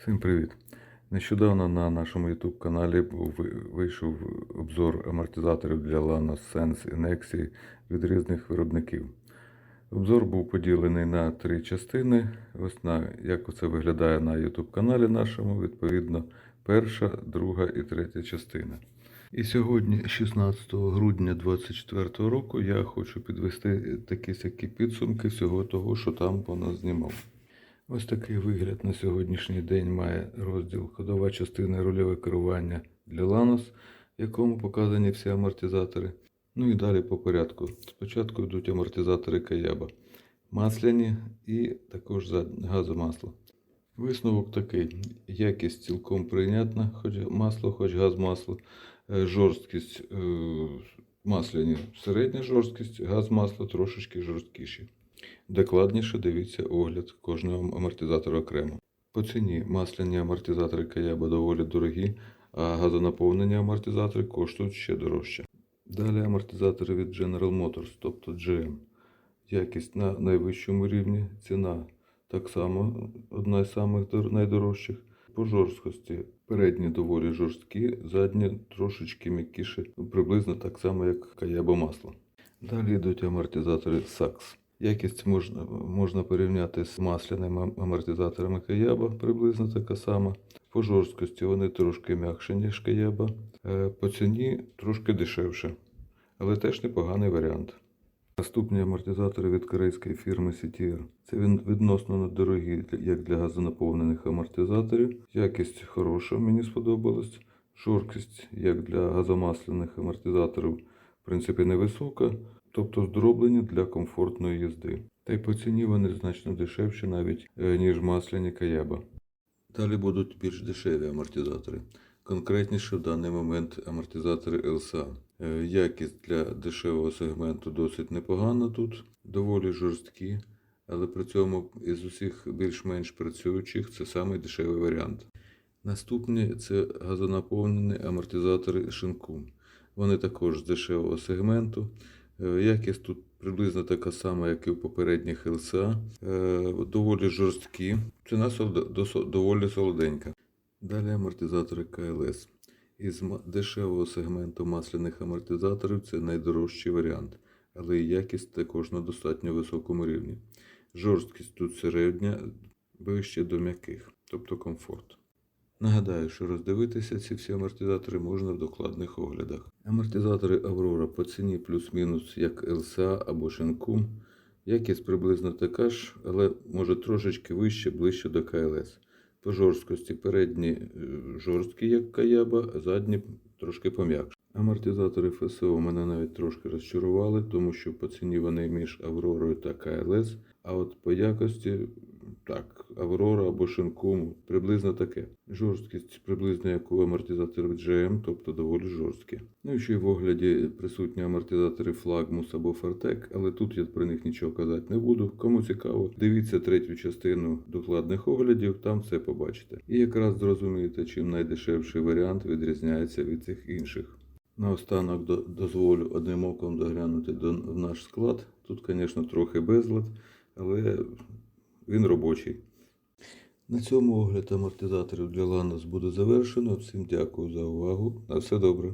Всім привіт! Нещодавно на нашому YouTube каналі вийшов обзор амортизаторів для Lanos Sense і Nexi від різних виробників. Обзор був поділений на три частини. Ось на як це виглядає на YouTube каналі нашому, відповідно, перша, друга і третя частина. І сьогодні, 16 грудня 2024 року, я хочу підвести такі сякі підсумки всього того, що там вона знімав. Ось такий вигляд на сьогоднішній день має розділ ходова частина рульове керування для Lanos, в якому показані всі амортизатори. Ну і далі по порядку. Спочатку йдуть амортизатори Каяба, масляні і також газомасло. Висновок такий: якість цілком прийнятна, хоч масло, хоч газ масло, Е, жорсткість е, масляні середня жорсткість, газ масло трошечки жорсткіші. Докладніше дивіться огляд кожного амортизатора окремо. По ціні масляні амортизатори Каяба доволі дорогі, а газонаповнені амортизатори коштують ще дорожче. Далі амортизатори від General Motors, тобто GM. Якість на найвищому рівні, ціна так само одна з самих найдорожчих. По жорсткості передні доволі жорсткі, задні трошечки м'якіші, приблизно так само, як Каяба масло. Далі йдуть амортизатори SAX. Якість можна, можна порівняти з масляними амортизаторами Каяба, приблизно така сама. По жорсткості вони трошки м'якші, ніж Каяба. Е, По ціні трошки дешевше, але теж непоганий варіант. Наступні амортизатори від корейської фірми CTR. Це він відносно недорогі, як для газонаповнених амортизаторів. Якість хороша, мені сподобалась. Жорсткість, як для газомасляних амортизаторів, в принципі, невисока, тобто здроблені для комфортної їзди. Та й по ціні вони значно дешевші навіть, е, ніж масляні Каяба. Далі будуть більш дешеві амортизатори. Конкретніше в даний момент амортизатори LSA. Е, Якість для дешевого сегменту досить непогана тут, доволі жорсткі, але при цьому із усіх більш-менш працюючих це самий дешевий варіант. Наступні це газонаповнені амортизатори Шинкум. Вони також з дешевого сегменту. Е, Якість тут приблизно така сама, як і в попередніх LSA. Е, Доволі жорсткі. Ціна доволі солоденька. Далі амортизатори КЛС. Із дешевого сегменту масляних амортизаторів це найдорожчий варіант, але і якість також на достатньо високому рівні. Жорсткість тут середня, ближче до м'яких, тобто комфорт. Нагадаю, що роздивитися ці всі амортизатори можна в докладних оглядах. Амортизатори Aurora по ціні плюс-мінус як LSA або Shenkum. Якість приблизно така ж, але може трошечки вище, ближче до КЛС. По жорсткості передні е, жорсткі, як Каяба, а задні трошки пом'якші. Амортизатори ФСО мене навіть трошки розчарували, тому що по ціні вони між Авророю та КЛС, а от по якості так, Аврора або Шинкум приблизно таке. Жорсткість приблизно як у амортизаторів GM, тобто доволі жорсткі. Ну і ще й в огляді присутні амортизатори Flagmus або Fartec, але тут я про них нічого казати не буду. Кому цікаво, дивіться третю частину докладних оглядів, там все побачите. І якраз зрозумієте, чим найдешевший варіант відрізняється від цих інших. Наостанок до- дозволю одним оком доглянути до в наш склад. Тут, звісно, трохи безлад, але він робочий. На цьому огляд амортизаторів для Ланос буде завершено. Всім дякую за увагу. На все добре.